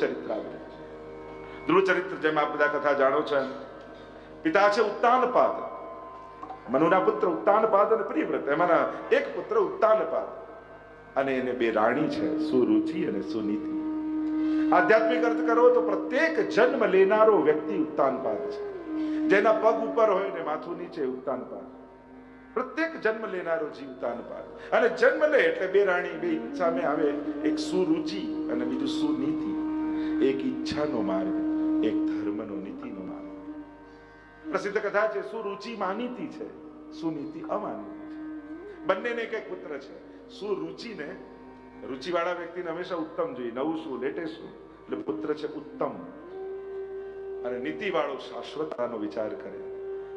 ચરિત્ર આવ્યું. ધ્રુવ ચરિત્ર જેમ આપ બધા કથા જાણો છો પિતા છે ઉત્તાનપાદ. મનુના પુત્ર ઉત્તાનપાદ અને પ્રિયવ્રત. એમાંના એક પુત્ર ઉત્તાનપાદ. અને એને બે રાણી છે, સુરુચિ અને સુનીતિ. આધ્યાત્મિક અર્થ કરો તો પ્રત્યેક જન્મ લેનારો વ્યક્તિ ઉત્તાનપાદ છે. જેના પગ ઉપર હોય ને માથું નીચે ઉત્તાનપાદ. પ્રત્યેક જન્મ લેનારો જીવ ઉત્તાનપાદ. અને જન્મ લે એટલે બે રાણી બે સામે આવે. એક સુરુચિ અને બીજું સુનીતિ. એક ઈચ્છાનો માર્ગ, એક ધર્મનો નીતિનો માર્ગ. પ્રસિદ્ધ કથા છે, સુરુચિ માનીતી છે, સુનીતિ અમાનીતી છે. બંનેને એક એક પુત્ર છે. સુરુચિને, રુચિવાળા વ્યક્તિને હંમેશા ઉત્તમ જોઈએ. નવું શું લેટેસ્ટ શું? એટલે પુત્ર છે ઉત્તમ. અને નીતિવાળો શાશ્વતતાનો વિચાર કરે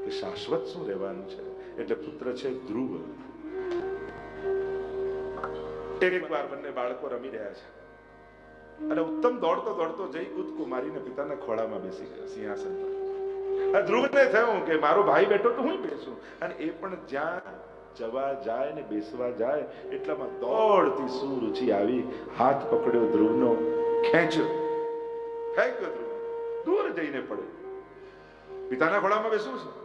કે શાશ્વત શું રહેવાનું છે? એટલે પુત્ર છે ધ્રુવ. એક વાર બંને બાળકો રમી રહ્યા છે. અને ઉત્તમ દોડતો દોડતો જઈ કુદકુમારીને પિતાના ખોળામાં બેસી ગયો, સિંહાસન પર. ધ્રુવને થયું કે મારો ભાઈ બેઠો તો હું બેસું? અને એ પણ જ્યાં જવા જાય ને બેસવા જાય એટલામાં દોડતી સુરુચિ આવી, હાથ પકડ્યો ધ્રુવનો, ખેંચ્યો. ફેંક્યો ધ્રુવ. દૂર જઈને પડ્યો. પિતાના ખોળામાં બેસવું છે?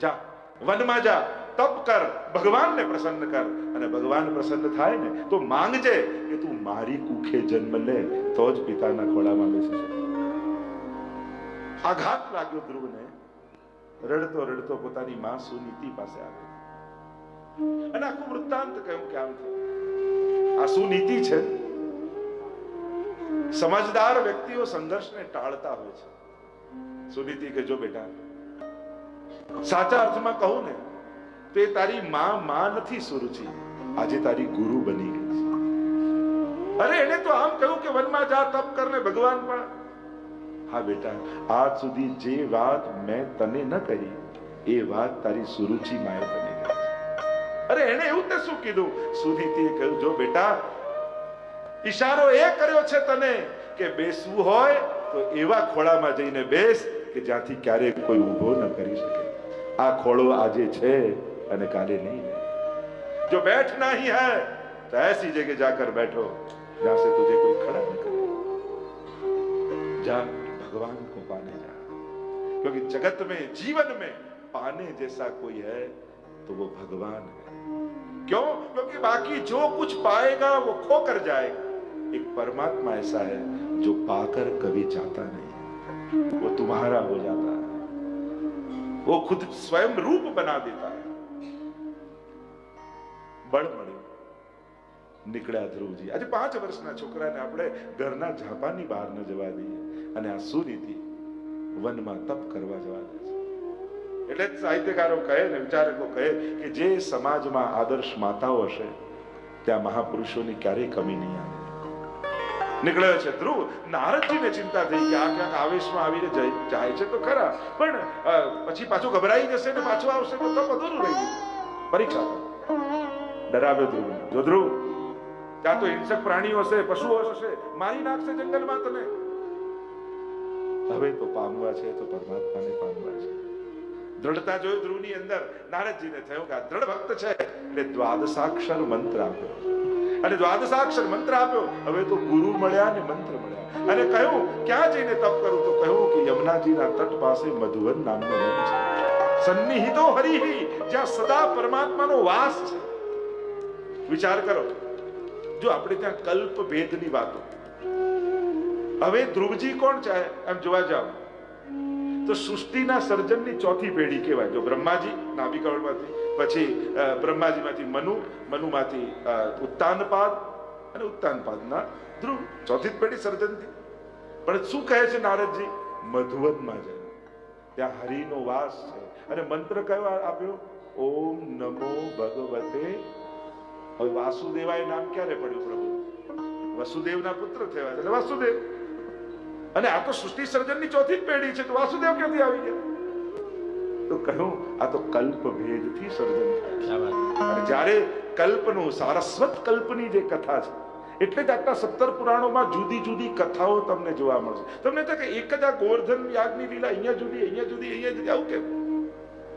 જા, વનમાં જા. તપ કર, ભગવાનને પ્રસન્ન કર. અને ભગવાન પ્રસન્ન થાય ને, તો માંગજે કે તું મારી કુખે જન્મ લે, તો જ પિતાના ખોળામાં બેસી શકે. આઘાત લાગ્યો ધ્રુવને. રડતો રડતો પોતાની માં સુનીતિ પાસે આવે. અને આખું વૃત્તાંત કહ્યું કે આમ થયું. આ સુનીતિ છે. સમજદાર વ્યક્તિઓ સંઘર્ષને ટાળતા હોય છે. સુનીતિ કે જો બેટા. સાચા અર્થમાં કહું ને તો તારી માં માં નથી સુરુચિ આજે તારી ગુરુ બની ગઈ છે. અરે એને તો આમ કહ્યું કે વનમાં જા, તપ કરને ભગવાન પણ. હા બેટા, આજ સુધી જે વાત મેં તને ન કરી એ વાત તારી સુરુચિ માય બની ગઈ છે. અરે એને એવું તે શું કીધું? સુનીતિએ કહ્યું, જો બેટા, ઈશારો એ કર્યો છે તને કે બેસવું હોય, તો એવા ખોળામાં જઈને બેસ કે જ્યાંથી ક્યારેય કોઈ ઊભો ન કરી શકે. આ ખોળો આજે છે अनकाले नहीं है। जो बैठना ही है तो ऐसी जगह जाकर बैठो, जहाँ से तुझे कोई खड़ा न करे। जा, भगवान को पाने जा। क्योंकि जगत में, जीवन में पाने जैसा कोई है तो वो भगवान है। क्यों? क्योंकि बाकी जो कुछ पाएगा, वो खो कर जाएगा। एक परमात्मा ऐसा है, जो पाकर कभी जाता नहीं वो तुम्हारा हो जाता है। वो खुद स्वयं रूप बना देता બળ મળ્યું. નીકળ્યા ધ્રુવજી. આજે પાંચ વર્ષના છોકરાને આપણે ઘરના ઝાપાની બહાર ન જવા દઈએ અને આ સુનીતિ વનમાં તપ કરવા જવા દે છે. એટલે સાહિત્યકારો કહે ને વિચારકો કહે કે જે સમાજમાં આદર્શ માતાઓ હશે, ત્યાં મહાપુરુષોની ક્યારેય કમી નહીં આવે. નીકળ્યો છે ધ્રુવ. નારદજીને ચિંતા થઈ કે આ ક્યાંક આવેશમાં આવીને જાય છે તો ખરા, પણ પછી પાછું ગભરાઈ જશે ને પાછો આવશે તો તપ અધૂરું રહી ગયું પરીક્ષા. ડરાવ્યો ધ્રુવ જો ધ્રુવ ત્યાં તો હિંસક પ્રાણીઓ હશે, પશુઓ હશે. મારી નાખશે જંગલમાં તને. હવે તો પામવા છે, તો પરમાત્માને પામવા છે. દ્રઢતા જોઈ ધ્રુવની અંદર નારદજીને થયું કે દ્રઢ ભક્ત છે. એટલે દ્વાદશાક્ષર મંત્ર આપ્યો. અને દ્વાદશાક્ષર મંત્ર આપ્યો. હવે તો ગુરુ મળ્યા ને મંત્ર મળ્યા. અને કહ્યું, ક્યાં જઈને તપ કરું? તો કહ્યું કે યમુનાજીના તટ પાસે મધુવન નામનો વન છે. સન્નિહિતો હરિહિ, જ્યાં સદા પરમાત્માનો વાસ છે. વિચાર કરો. જો આપણે ત્યાં કલ્પ ભેદની વાતો. હવે ધ્રુવજી કોણ છે? એમ જોવા જાઓ. તો સૃષ્ટિના સર્જનની ચોથી પેઢી કહેવાય. જો બ્રહ્માજી નાભિકવળમાંથી પછી બ્રહ્માજીમાંથી મનુ, મનુમાંથી ઉત્તાનપાદ અને ઉત્તાનપાદના ધ્રુવ. ચોથી પેઢી સર્જનથી પણ શું કહે છે નારદજી? મધુવનમાં જાય ત્યાં હરિનો વાસ છે. અને મંત્ર કયો આપ્યો? ઓમ નમો ભગવતે હવે વાસુદેવાય નામ ક્યારે પડ્યું પ્રભુ? વસુદેવના પુત્ર થયા એટલે વાસુદેવ. અને આ તો સૃષ્ટિ સર્જનની ચોથી જ પેઢી છે તો વાસુદેવ ક્યાંથી આવી ગયા? તો કહ્યું આ તો કલ્પ ભેદથી સર્જન અને જ્યારે કલ્પનું સારસ્વત કલ્પની જે કથા છે એટલે જ આટલા સત્તર પુરાણોમાં જુદી જુદી કથાઓ તમને જોવા મળશે. તમને તો કે એક જ આ ગોવર્ધન યાગની લીલા અહીંયા જુદી અહીંયા જુદી અહીંયા જુદી આવું કેમ?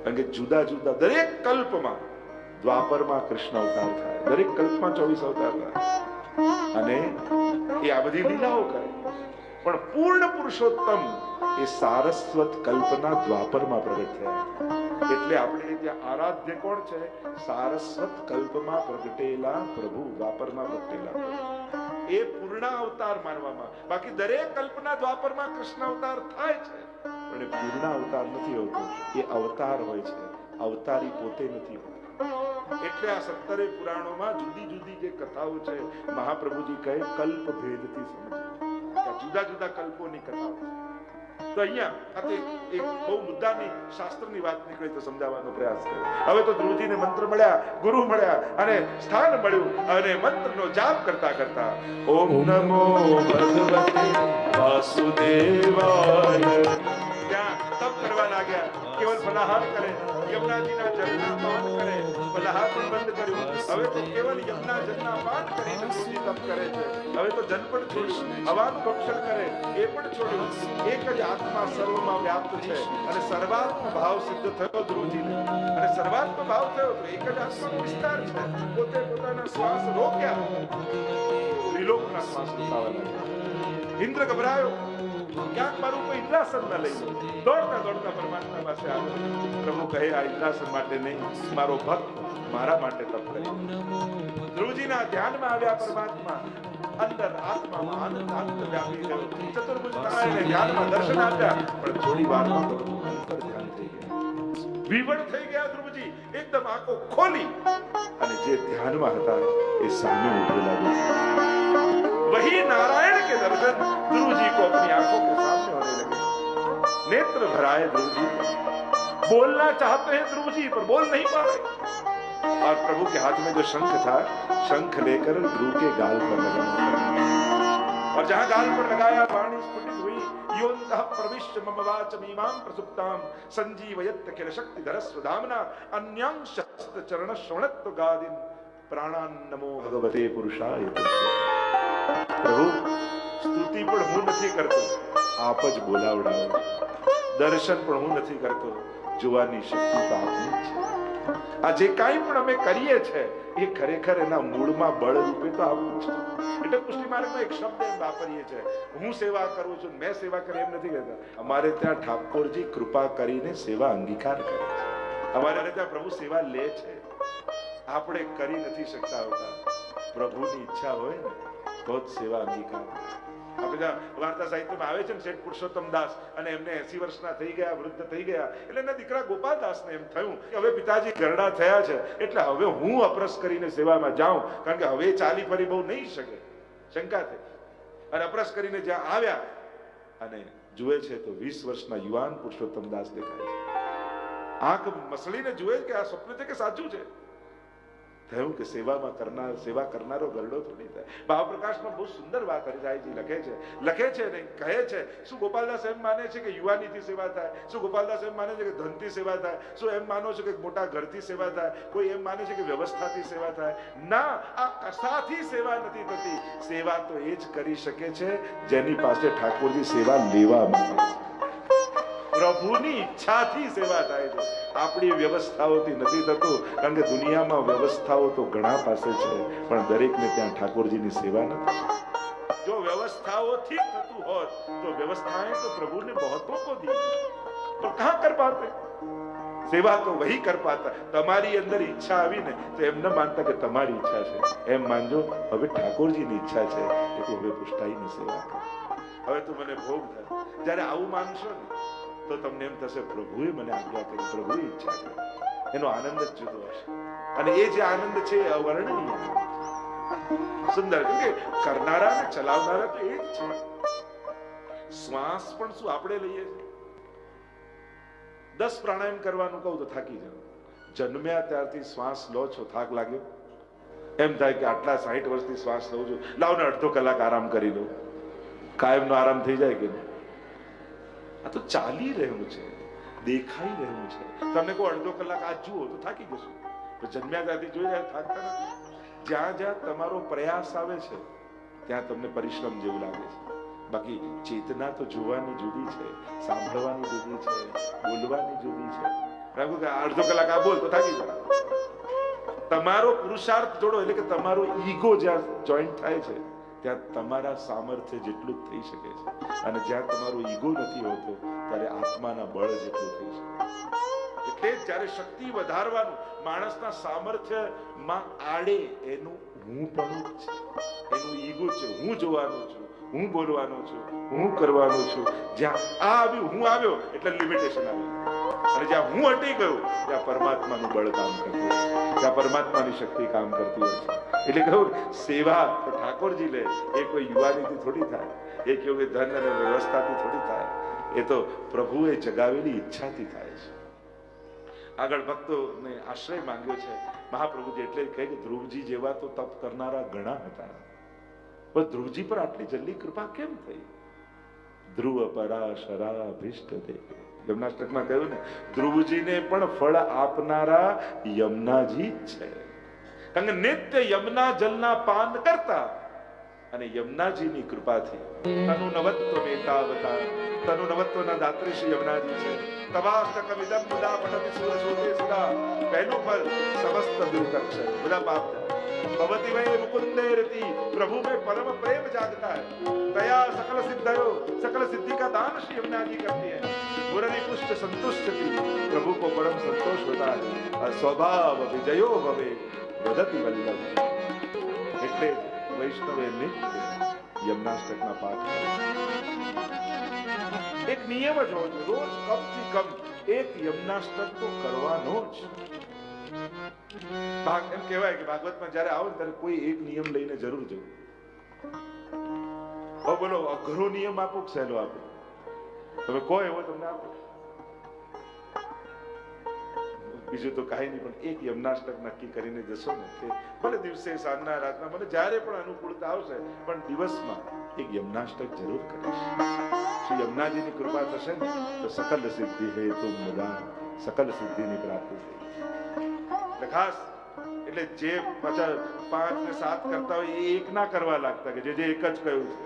કારણ કે જુદા જુદા દરેક કલ્પમાં દ્વાપરમાં કૃષ્ણ અવતાર થાય. દરેક કલ્પમાં ચોવીસ અવતાર થાય. અને એ આ બધી લીલાઓ કરે. પણ પૂર્ણ પુરુષોત્તમ એ સારસ્વત કલ્પના દ્વાપરમાં પ્રગટ થયા. એટલે આપણે ત્યાં આરાધ્ય કોણ છે? સારસ્વત કલ્પમાં પ્રગટેલા પ્રભુ, દ્વાપરમાં પ્રગટેલા એ પૂર્ણ અવતાર માનવામાં. બાકી દરેક કલ્પના દ્વાપરમાં કૃષ્ણ અવતાર થાય છે. પણ એ પૂર્ણ અવતાર નથી હોતો. એ અવતાર હોય છે. અવતારી પોતે નથી હોતો. એટલે આ સત્તરે પુરાણોમાં જુદી જુદી જે કથાઓ છે, મહાપ્રભુજી કહે કલ્પ ભેદથી સમજે જુદા જુદા કલ્પોની કથાઓ છે. તો અહીંયા આ એક બહુ મુદ્દાની, શાસ્ત્રની વાત નીકળી તો સમજાવવાનો પ્રયાસ કર્યો. હવે તો ધ્રુવજીને મંત્ર મળ્યા, ગુરુ મળ્યા, અને સ્થાન મળ્યું, અને મંત્રનો જાપ કરતા કરતા, ઓમ નમો ભગવતે વાસુદેવાય કરવા લાગ્યા કેવલ ફલાહાર કરે, યમુનાજીના જળના પાન કરે, ફલાહાર પણ બંધ કર્યું. હવે તો કેવલ યમુના જળના પાન કરીને ધ્રુવજી તપ કરે છે. હવે તો જન પણ છોડ્યું, હવાનું ભક્ષણ કરે, એ પણ છોડ્યું. એક જ આત્મા સર્વમાં વ્યાપ્ત છે અને સર્વાત્મ ભાવ સિદ્ધ થયો ધ્રુવજીને. અને સર્વાત્મ ભાવ થયો તો એક જ આત્માનો વિસ્તાર છે. પોતે પોતાના શ્વાસ રોક્યા. ત્રિલોકના શ્વાસ ઇન્દ્ર ગભરાયો. ક્યાંક મારું કોઈ ઇન્દ્રાસન ન લઈ દોડતા દોડતા પરમાત્મા પાસે આવ્યો. પ્રભુ કહે, આ ઇન્દ્રાસન માટે નહીં, મારો ભક્ત મારા માટે તપ કરે ધ્રુવજીના ધ્યાનમાં આવ્યા પરમાત્મા. અંદર આત્મામાં આનંદ આનંદ વ્યાપી ગયો. ચતુર્ભુજ નારાયણ ધ્યાનમાં દર્શન આપ્યા, પણ થોડી વારમાં ધ્યાન થઈ ગયા. વિવળ થઈ ગયા ધ્રુવજી એકદમ આંખો ખોલી. અને જે ધ્યાનમાં હતા, એ સામે ઉભેલા દેખાયા वही नारायण के दर्शन गुरु जी को अपनी आँखों के सामने होने लगे। नेत्र भराए ध्रुव जी पर बोलना चाहते हैं ध्रुव जी, पर बोल नहीं पा रहे। और प्रभु के हाथ में जो शंख था, शंख लेकर ध्रुव के गाल पर लगा और जहाँ गाल पर लगाया, वाणी स्फुटित हुई योन्त ममवाच मीमां प्रसुप्ताम संजीवयत शक्ति धरस्व धामना शस्त्र चरण श्रवणत्व गादिन प्राणान नमो भगवते पुरुषाय। પ્રભુ, સ્તુતિ પણ હું નથી કરતો. આપ જ બોલાવડાવો. દર્શન પણ હું નથી કરતો. જોવાની શક્તિ તો આપની છે. આ જે કાંઈ પણ અમે કરીએ છે, એ ખરેખર એના મૂળમાં બળ રૂપે તો આવું છે. એટલે પુષ્ટિ માર્ગમાં એક શબ્દ એમ વાપરીએ છે. હું સેવા કરું છું, મેં સેવા કરી, એમ નથી કહેતા. અમારે ત્યાં ઠાકોરજી કૃપા કરીને સેવા અંગીકાર કરે છે. અમારે ત્યાં પ્રભુ સેવા લે છે. આપણે કરી નથી શકતા હોતા. પ્રભુની ઈચ્છા હોય ને તો સેવા અંગીકાર આપણે વાર્તા સાહિત્યમાં આવે છે ને, શેઠ પુરુષોત્તમ દાસ અને એમને એસી વર્ષના થઈ ગયા, વૃદ્ધ થઈ ગયા, એટલે એના દીકરા દાસને એમ થયું કે હવે પિતાજી ઘરડા થયા છે, એટલે હવે હું અપરસ કરીને સેવામાં જાઉં, કારણ કે હવે ચાલી ફરી બહુ નહીં શકે. શંકા થઈ. અને અપરસ કરીને જ્યાં આવ્યા, અને જુએ છે તો વીસ વર્ષના યુવાન પુરુષોત્તમ દાસ દેખાય છે. આંખ મસળીને જુએ કે આ સ્વપ્ન છે કે સાચું છે? થયું કે સેવામાં કરનાર સેવા કરનારો ગરડો થોડી થાય. ભાવપ્રકાશમાં બહુ સુંદર વાત હરિરાયજી લખે છે. લખે છે ને કહે છે, શું ગોપાલદાસ એમ માને છે કે યુવાનીથી સેવા થાય? શું ગોપાલદાસ એમ માને છે કે ધનથી સેવા થાય? શું એમ માનો છો કે મોટા ઘરથી સેવા થાય? કોઈ એમ માને છે કે વ્યવસ્થાથી સેવા થાય? ના, આ કશાથી સેવા નથી થતી. સેવા તો એ જ કરી શકે છે જેની પાસે ઠાકોરજી સેવા લેવા માંગે પ્રભુની ઈચ્છાથી સેવા થાય છે. આપણી વ્યવસ્થાઓથી નથી થતું, કારણ કે દુનિયામાં વ્યવસ્થાઓ તો ઘણા પાસે છે, પણ દરેકને ત્યાં ઠાકોરજીની સેવા નથી. જો વ્યવસ્થાઓથી થતું હોત, તો વ્યવસ્થાએ તો પ્રભુને બહુતોं को दी तो कहां कर पाते સેવા તો વહી કર પાતા તમારી અંદર ઈચ્છા આવીને તો એમ ન માનતા કે તમારી ઈચ્છા છે. એમ માનજો, હવે ઠાકોરજીની ઈચ્છા છે એ તું હવે પુષ્ટાઈની સેવા કર. હવે તું મને ભોગ થાય જ્યારે આવું માનશો ને તો તમને એમ થશે, પ્રભુએ મને આજ્ઞા કરી પ્રભુએ ઈચ્છા કરી એનો આનંદ જ જુદો હશે. અને એ જે આનંદ છે અવર્ણનીય સુંદર કે કરનારા ને ચલાવનારા તો એ જ છે. શ્વાસ પણ શું આપણે લઈએ છીએ? દસ પ્રાણાયામ કરવાનું કહું તો થાકી જાવ જન્મ્યા ત્યારથી શ્વાસ લો છો, થાક લાગ્યો? એમ થાય કે આટલા સાહીઠ વર્ષથી શ્વાસ લઉં છું. લાવ ને અડધો કલાક આરામ કરી લઉં કાયમનો આરામ થઈ જાય કે નહીં? આ તો ચાલી રહ્યું છે. દેખાઈ રહ્યું છે. તમને કોઈ અડધો કલાક આ જુઓ તો થાકી જશો. જન્મ્યા ત્યાંથી જોઈ થાકતા જ્યાં જ્યાં તમારો પ્રયાસ આવે છે, ત્યાં તમને પરિશ્રમ જેવું લાગે છે. બાકી ચેતના તો જોવાની જુદી છે, સાંભળવાની જુદી છે, બોલવાની જુદી છે. અડધો કલાક આ બોલ તો થાકી જાય તમારો પુરુષાર્થ જોડો એટલે કે તમારો ઈગો જ્યાં જોઈન્ટ થાય છે ત્યાં તમારા સામર્થ્ય જેટલું જ થઈ શકે છે. અને જ્યાં તમારો ઈગો નથી હોતો, ત્યારે આત્માના બળ જેટલું થઈ શકે. એટલે જ્યારે શક્તિ વધારવાનું, માણસના સામર્થ્યમાં આડે એનું હું પણ છે. એનું ઈગો છે, હું જોવાનું છું. હું બોલવાનો છું, હું કરવાનો છું. જ્યાં આ આવ્યું, હું આવ્યો, એટલે લિમિટેશન આવ્યું અને જ્યાં હું હટી ગયો, ત્યાં પરમાત્માનું બળ કામ કરતું હોય છે. ત્યાં પરમાત્માની શક્તિ કામ કરતી હોય છે. એટલે કહું, સેવા તો ઠાકોરજી લે, એ કોઈ યુવાનીથી થોડી થાય. એ કેવું કે ધન અને વ્યવસ્થાથી થોડી થાય. એ તો પ્રભુએ જગાવેલી ઈચ્છાથી થાય છે. આગળ ભક્તોને આશ્રય માંગ્યો છે. મહાપ્રભુજી એટલે કહે કે ધ્રુવજી જેવા તો તપ કરનારા ઘણા હતા. પણ ધ્રુવજી પર આટલી જલ્દી કૃપા કેમ થઈ? ધ્રુવ પરાશરા ભિષ્ટ દેવ યમનાષ્ટકમાં કહ્યું ને, ધ્રુવજીને પણ ફળ આપનારા યમુનાજી છે. કારણ કે નિત્ય યમુના જલના પાન કરતા અને યમુનાજીની કૃપાથી તનુ નવત્વ મેતાવતા, તનુ નવત્વના દાત્રી શ્રી યમુનાજી છે. તવાષ્ટક વિદમ મુદા પઠતિ સુર સુતે સુદા. પહેલું ફળ સમસ્ત દુર્ગક્ષ બધા પાપ ભવતી વૈ મુકુંદે રતિ प्रभु में परम प्रेम जागता है दया सकल सिद्धयो सकल सिद्धि का दान श्री यमुना जी करती है मुरली पुष्ट संतुष्ट थी प्रभु को परम संतोष होता है और स्वभाव विजयो भवे વદતિ વલ્લભ એટલે વૈષ્ણવે નિત્ય યમનાષ્ટકના પાઠ કરે. એક નિયમ જ હોય છે રોજ કમથી કમ એક યમનાષ્ટક તો કરવાનો જ ભાગ એમ કહેવાય કે ભાગવતમાં જ્યારે આવો ત્યારે કોઈ એક નિયમ લઈને જરૂર જવું. બોલો અઘરો નિયમ આપો કે સહેલો આપો? તમે કહો એવો તમને આપો? બીજું તો કાંઈ નહીં, પણ એક યમનાષ્ટક નક્કી કરીને જશો ને કે ભલે દિવસે સાંજના, રાતના, મને જ્યારે પણ અનુકૂળતા આવશે, પણ દિવસમાં એક યમનાષ્ટક જરૂર કરીશ. શ્રી યમનાજીની કૃપા થશે ને, તો સકલ સિદ્ધિ હે તું મદાન સકલ સિદ્ધિની પ્રાપ્તિ થઈ. એટલે એટલે જે પાછા પાંચ ને સાત કરતા હોય એ એક ના કરવા લાગતા કે જે જે એક જ કહ્યું છે.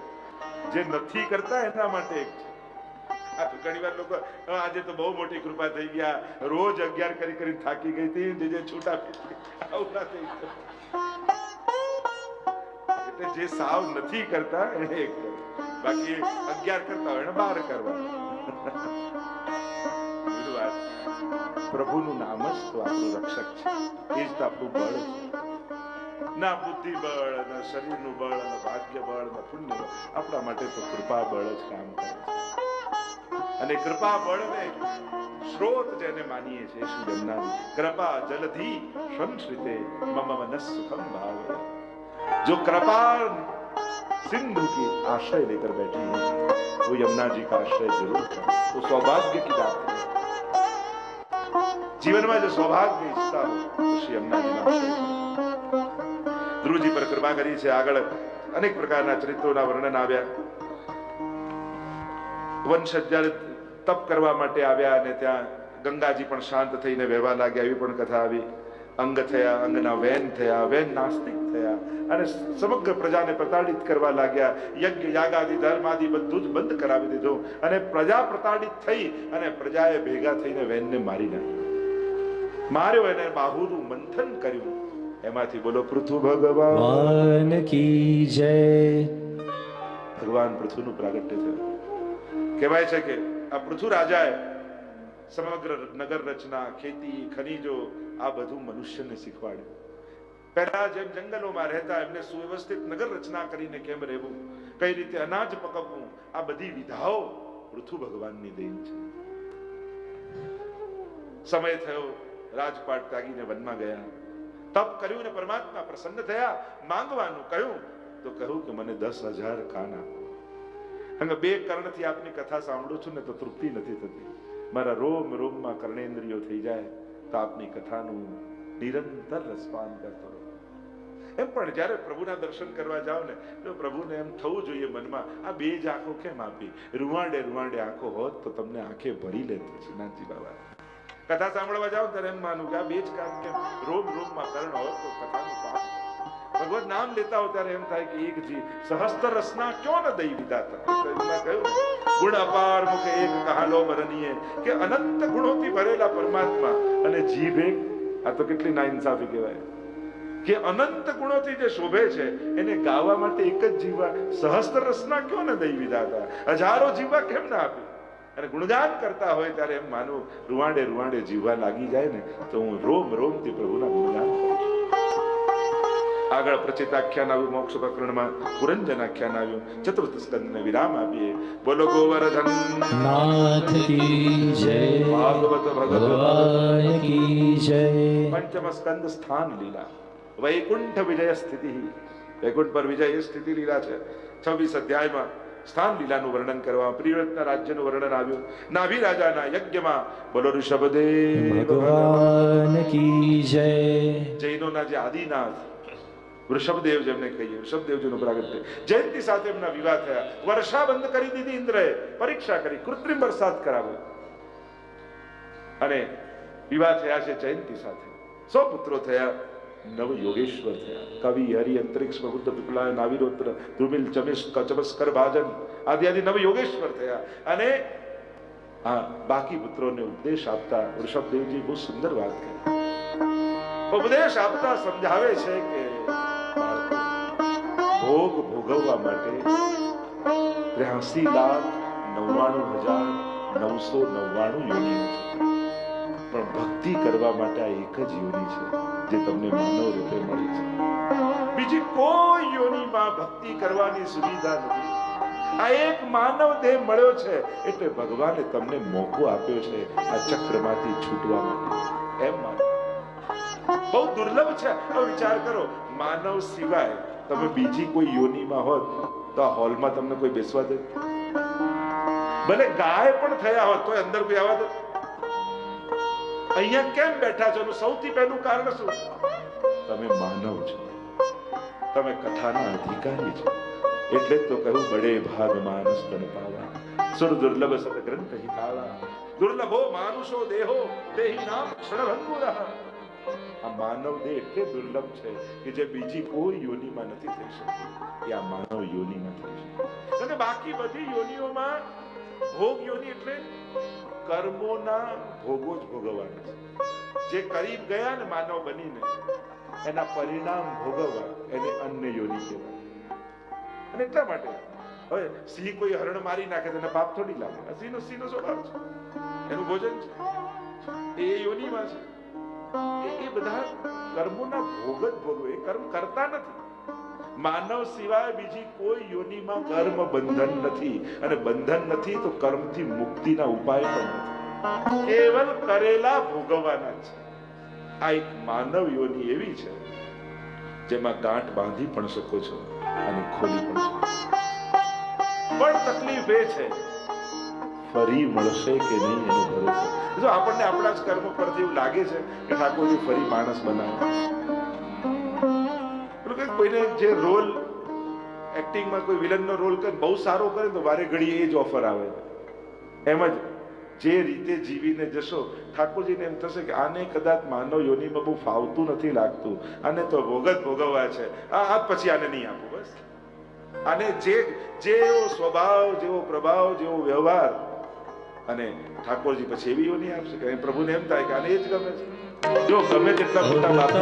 જે નથી કરતા એના માટે એક છે. ઘણી વાર લોકો આજે તો બહુ મોટી કૃપા થઈ ગયા. રોજ અગિયાર કરી કરી થાકી ગઈ હતી, જે જે છૂટા આવું ના થઈ એટલે જે સાવ નથી કરતા, એને એક બાકી અગિયાર કરતા હોય એને બાર કરવા. પ્રભુનું નામ જ તો આપણું રક્ષક છે એ જ તો આપણું બળ છે ના બુદ્ધિ બળ ના શરીરનું બળ ના ભાગ્ય બળ ના પુણ્ય બળ આપણા માટે તો કૃપા બળ જ કામ કરે છે અને કૃપા બળને સ્રોત જેને માનીએ છીએ શ્રી જમનાજી કૃપા જલધિ સંશ્રિતે મમ મનસ સુખમ ભાવે जो कृपा सिंधु की आश्रय लेकर बैठी है वो यमुना जी का आश्रय जरूर करें वो सौभाग्य की बात है જીવનમાં જો સૌભાગ્ય ઈચ્છતા હો તો ધ્રુવજી પર કૃપા કરી છે આગળ અનેક પ્રકારના ચરિત્રોના વર્ણન આવ્યા. વંશ જ્યારે તપ કરવા માટે આવ્યા અને ત્યાં ગંગાજી પણ શાંત થઈને વહેવા લાગ્યા એવી પણ કથા આવી. અંગ થયા, અંગના વેન થયા, વેન નાસ્તિક થયા અને સમગ્ર પ્રજાને પ્રતાડિત કરવા લાગ્યા. યજ્ઞ, યાગાદી, ધર્માદી બધું જ બંધ કરાવી દીધું અને પ્રજા પ્રતાડિત થઈ અને પ્રજાએ ભેગા થઈને વેનને મારી નાખ્યું. માર્યો એને બાહુનું મંથન કર્યું. એમાંથી બોલો પૃથુ ભગવાન. કી જય. ભગવાન પૃથુનું પ્રાગટ્ય થયું. કહેવાય છે કે આ પૃથુ રાજાએ સમગ્ર નગર રચના ખેતી ખનીજો આ બધું મનુષ્યને શીખવાડ્યું. પહેલા જેમ જંગલોમાં રહેતા એમને સુવ્યવસ્થિત નગર રચના કરીને કેમ રહેવું? કઈ રીતે અનાજ પકવવું? આ બધી વિધાઓ પૃથુ ભગવાનની દેન છે. સમય થયો રાજપાટ ત્યાગીને વનમાં ગયા. તપ કર્યું ને પરમાત્મા પ્રસન્ન થયા. માંગવાનું કહ્યું તો કહ્યું કે મને દસ હજાર કાન આપો. અને બે કર્ણથી આપની કથા સાંભળું છું ને તો તૃપ્તિ નથી થતી. મારા રોમ રોમમાં કર્ણેન્દ્રિયો થઈ જાય તો આપની કથાનું નિરંતર રસપાન કરતો રહો. એમ પણ જ્યારે પ્રભુના દર્શન કરવા જાઓ ને, તો પ્રભુને એમ થવું જોઈએ મનમાં, આ બે જ આંખો કેમ આપી? રૂવાંડે રૂવાંડે આંખો હોત તો તમને આંખે ભરી લેતી. છે નાનજી બાબા. કથા સાંભળવા જાવ ત્યારે એમ માનું કે આ બે જ કામ કેમ? રોમ રોમમાં કર્ણ હોય તો કથાનું પાપ ભગવત નામ લેતા હો ત્યારે એમ થાય કે એક જી સહસ્ત્ર રસના ક્યો ન દઈ વિધાતા? કહ્યું, ગુણ અપાર મુખે એક કહાલો મરનીએ કે અનંત ગુણોથી ભરેલા પરમાત્મા. અને જીભ આ તો કેટલી ના ઇન્સાફી કહેવાય. કે અનંત ગુણોથી જે શોભે છે, એને ગાવા માટે એક જ જીવા સહસ્ત્ર રસના ક્યો ને દઈ વિધાતા? હજારો જીવા કેમ ના આપી? અને ગુણગાન કરતા હોય ત્યારે એમ માનવું રૂવાડે રૂવાડે જીવવા લાગી જાય ને તો હું રોમ રોમથી પ્રભુના ગુણગાન આગળ પ્રચિત આખ્યાન આવ્યું મોક્ષ પ્રકરણમાં પુરંજન આખ્યાન આવ્યું ચતુર્થ સ્કંદને વિરામ આપીએ. બોલો ગોવર્ધન. નાથ કી જય. ભાગવત ભગવાન કી જય. પંચમ સ્કંદ સ્થાન લીલા. વૈકુંઠ વિજય સ્થિતિ. વૈકુંઠ પર વિજય એ સ્થિતિ લીલા છે. છવ્વીસ અધ્યાયમાં સ્થાન લીલાનું વર્ણન કરવા પ્રિયવ્રતના રાજ્યનું વર્ણન આવ્યું. નાભી રાજાના યજ્ઞમાં બોલો ઋષભદેવ ભગવાન કી જય. જૈનોના જે આદિનાથ વૃષભદેવ જેમને કહીએ વૃષભદેવજીનું પ્રાગટ્ય જયંતિ સાથે એમના વિવાહ થયા. વર્ષા બંધ કરી દીધી ઇન્દ્રએ. પરીક્ષા કરી. કૃત્રિમ વરસાદ કરાવ્યો. અને વિવાહ થયા છે જયંતિ સાથે. સો પુત્રો થયા. નવ યોગેશ્વર થયા કવિ હરિ અંતરિક્ષ બુદ્ધ પીપળાય નાવિરોત્ર ધ્રુમિલ ચમિશ ચમસ્કર ભાજન આદિ આદિ નવ યોગેશ્વર થયા અને આ બાકી પુત્રોને ઉપદેશ આપતા ઋષભદેવજી બહુ સુંદર વાત કરી ઉપદેશ આપતા સમજાવે છે કે ભોગ ભોગવવા માટે ત્ર્યાસી લાખ નવ્વાણું હજાર નવસો નવ્વાણું યોની છે પણ ભક્તિ કરવા માટે આ એક જ યોની છે જે તમને માનવ રૂપે મળે છે. બીજી કોઈ યોનીમાં ભક્તિ કરવાની સુવિધા નથી. આ એક માનવ દેહ મળ્યો છે, એટલે ભગવાને તમને મોકો આપ્યો છે આ ચક્રમાંથી છૂટવા માટે. એમ માનો. બહુ દુર્લભ છે. હવે વિચાર કરો, માનવ સિવાય તમે બીજી કોઈ યોનિમાં હોત, તો હોલમાં તમને કોઈ બેસવા દે? ભલે ગાય પણ થયા હોત તો અંદર કોઈ આવવા દે? અહીંયા કેમ બેઠા છો? સૌથી પહેલું કારણ શું? તમે માનવ છો. તમે કથાના અધિકારી છો. એટલે તો કહું બડે ભાગ માનસ તન પાવા સુર દુર્લભ સદગ્રંથ હિતાળા દુર્લભો માનુષો દેહો, દેહી નામ ક્ષણભંગુરઃ આ માનવ દેહ એટલે દુર્લભ છે કે જે બીજી કોઈ યોનિમાં નથી થઈ શકતી. એ આ માનવ યોનિમાં થઈ શકે. અને બાકી બધી યોનિઓમાં ભોગ યોનિ એટલે કર્મોના ભોગો જ ભોગવવાના છે. જે કરી ગયા ને માનવ બનીને, એના પરિણામ ભોગવવા એને અન્ય યોની કહેવાય. અને એટલા માટે, હવે સિંહ કોઈ હરણ મારી નાખે તો પાપ થોડી લાગે. સિંહનો સિંહનો સ્વભાવ છે. એનું ભોજન છે. એ યોનિમાં છે. એ- બધા કર્મોના ભોગ જ ભોગવે. એ કર્મ કરતા નથી. માનવ સિવાય બીજી કોઈ યોનિમાં કર્મ બંધન નથી. અને બંધન નથી તો કર્મથી મુક્તિના ઉપાય પણ નથી. કેવલ કરેલા ભોગવવાના છે. આ એક માનવ યોનિ એવી છે, જેમાં ગાંઠ બાંધી પણ શકો છો અને ખોલી પણ શકો પણ તકલીફ એ છે, ફરી મળશે કે નહીં એનો ભરોસો જો આપણને આપણા જ કર્મ પરથી એવું લાગે છે કે ઠાકોરજી ફરી માણસ બનાવે. કોઈને જે રોલ એક્ટિંગમાં કોઈ વિલનનો રોલ કરે, બહુ સારો કરે તો વારે ઘડીએ એ જ ઓફર આવે એમ જ જે રીતે જીવીને જશો, ઠાકોરજીને એમ થશે કે આને કદાચ માનવ યોનિમાં બહુ ફાવતું નથી લાગતું, આને તો ભોગત ભોગવવા છે. આ આ પછી આને નહીં આપું, બસ. અને જે, જેવો સ્વભાવ, જેવો પ્રભાવ, જેવો વ્યવહાર, અને ઠાકોરજી પછી એવી યોની આપશે કે પ્રભુને એમ થાય કે આને એ જ ગમે છે. જો ગમે તેટલા મોટા બાપ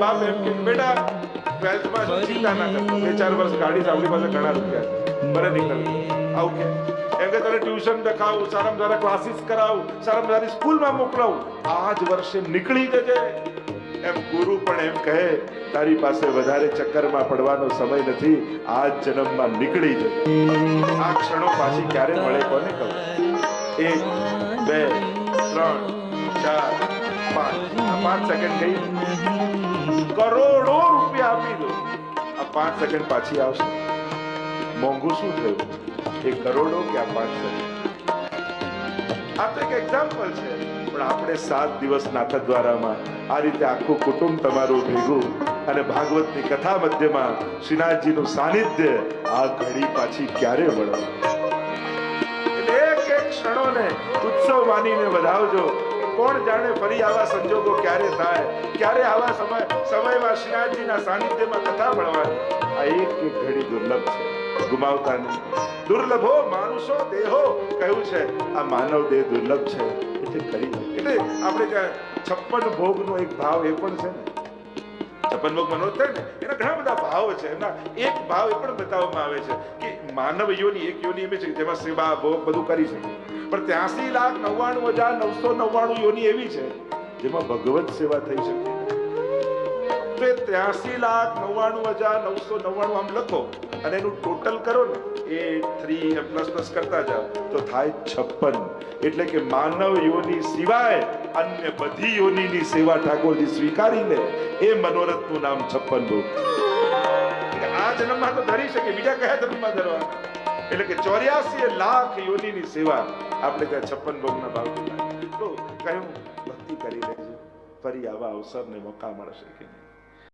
બાપ એમ કે બેટા ટ્વેલ્થમાં છો, ચિંતા ના કર. બે ચાર વર્ષ ગાડી આપણી પાસે ઘણા રૂપિયા છે. નીકળ આવું કે. એમ કે તને ટ્યુશન દેખાવું સારામાં સારા ક્લાસીસ કરાવું સારામાં સારી સ્કૂલમાં મોકલાવું. આ જ વર્ષે નીકળી જજે. એમ ગુરુ પણ એમ કહે તારી પાસે વધારે ચક્કરમાં પડવાનો સમય નથી. આ જન્મમાં નીકળી જજે. આ ક્ષણો પાછી ક્યારે મળે કોને કહું એક બે ત્રણ ચાર પાંચ. પાંચ સેકન્ડ ગઈ કરોડો રૂપિયા આપી દો આ પાંચ સેકન્ડ પાછી આવશે. મોંઘું શું થયું? એ કરોડો કે આ પાંચ સેકન્ડ? આ તો એક એક્ઝામ્પલ છે. પણ આપણે સાત દિવસ નાથદ્વારામાં આ રીતે આખું કુટુંબ તમારું ભેગું અને ભાગવતની કથા મધ્યમાં શ્રીનાથજીનું સાનિધ્ય આ ઘડી પાછી ક્યારે મળે એક એક ક્ષણોને ઉત્સવ માનીને વધાવજો. કોણ જાણે ફરી આવા સંજોગો ક્યારે થાય? ક્યારે આવા સમય સમયમાં શ્રીનાથજીના સાનિધ્યમાં કથા ભણવાની? આ એક એક ઘડી દુર્લભ છે. ગુમાવતા નહીં દુર્લભો માનુષો દેહો, કહ્યું છે. આ માનવ દેહ દુર્લભ છે. એટલે ખરી એટલે આપણે ત્યાં છપ્પન ભોગનો એક ભાવ એ પણ છે ને. છપ્પન ભોગ મનોજ થાય ને, એના ઘણા બધા ભાવ છે. એના એક ભાવ એ પણ બતાવવામાં આવે છે કે માનવ યોની એક યોની એમ છે જેમાં સેવા, ભોગ બધું કરી શકે. પણ ત્યાસી લાખ નવ્વાણું હજાર નવસો નવ્વાણું યોની એવી છે, જેમાં ભગવત સેવા થઈ શકે. તો ત્યાસી લાખ નવ્વાણું હજાર નવસો નવ્વાણું આમ લખો અને એનું ટોટલ કરો ને, એ થ્રી પ્લસ પ્લસ કરતા જાઓ, તો થાય છપ્પન. એટલે કે માનવ યોની સિવાય અન્ય બધી યોનીની સેવા ઠાકોરજી સ્વીકારી લે એ મનોરથનું નામ છપ્પન ભોગ. આ જન્મમાં તો ધરી શકે, બીજા કયા જન્મમાં ધરવા એટલે કે ચોર્યાસી લાખ યોનીની સેવા આપણે ત્યાં છપ્પન ભોગના ભાવ કહ્યું ભક્તિ કરી લેજો ફરી આવા અવસરને મોકા મળશે કે